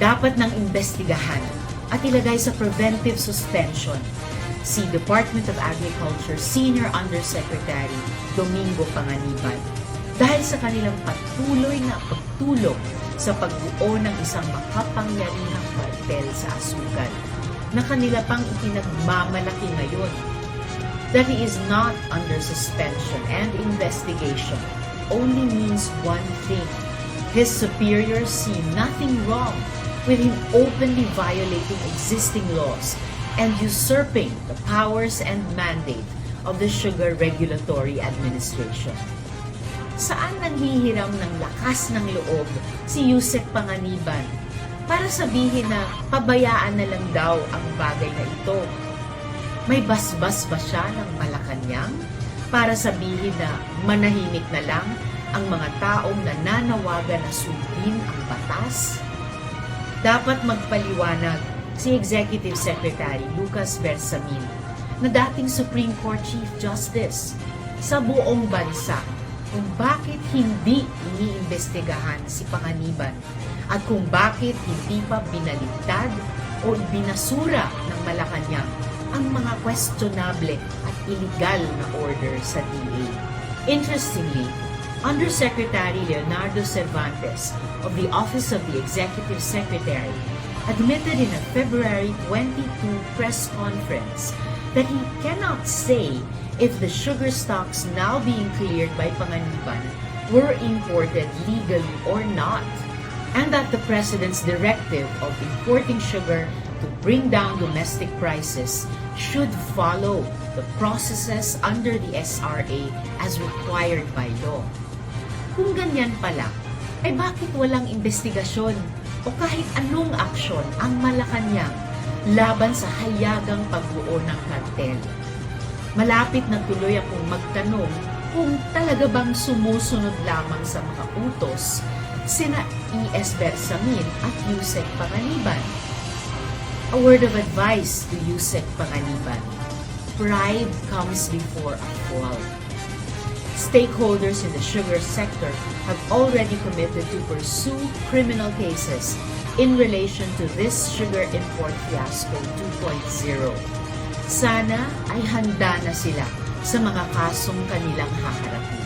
dapat nang imbestigahan at ilagay sa preventive suspension. Si Department of Agriculture Senior Undersecretary Domingo Panganiban. Dahil sa kanilang patuloy na pagtulong sa pagbuo ng isang makapangyarihang kartel sa asukal na kanila pang ipinagmamalaki ngayon. That he is not under suspension and investigation. Only means one thing. His superiors see nothing wrong with him openly violating existing laws and usurping the powers and mandate of the Sugar Regulatory Administration. Saan nanghihiram ng lakas ng loob si Yusek Panganiban para sabihin na pabayaan na lang daw ang bagay na ito may basbas ba siya ng Malacanang para sabihin na manahimik na lang ang mga taong nananawagan na sundin ang batas? Dapat magpaliwanag si Executive Secretary Lucas Bersamin na dating Supreme Court Chief Justice sa buong bansa kung bakit hindi iniimbestigahan si Panganiban at kung bakit hindi pa binaligtad o binasura ng Malacanang ang mga questionable at illegal na order sa DA. Interestingly, Undersecretary Leonardo Cervantes of the Office of the Executive Secretary admitted in a February 22 press conference that he cannot say if the sugar stocks now being cleared by Panganiban were imported legally or not, and that the President's directive of importing sugar to bring down domestic prices should follow the processes under the SRA as required by law. Kung ganyan pala, ay bakit walang investigasyon o kahit anong aksyon ang Malacanang laban sa hayagang pagbuo ng kartel? Malapit na tuloy akong magtanong kung talaga bang sumusunod lamang sa mga utos sina E.S. Bersamin at Yusek Panganiban. A word of advice to Yusek Panganiban. Pride comes before a fall. Stakeholders in the sugar sector have already committed to pursue criminal cases in relation to this sugar import fiasco 2.0. Sana ay handa na sila sa mga kasong kanilang haharap.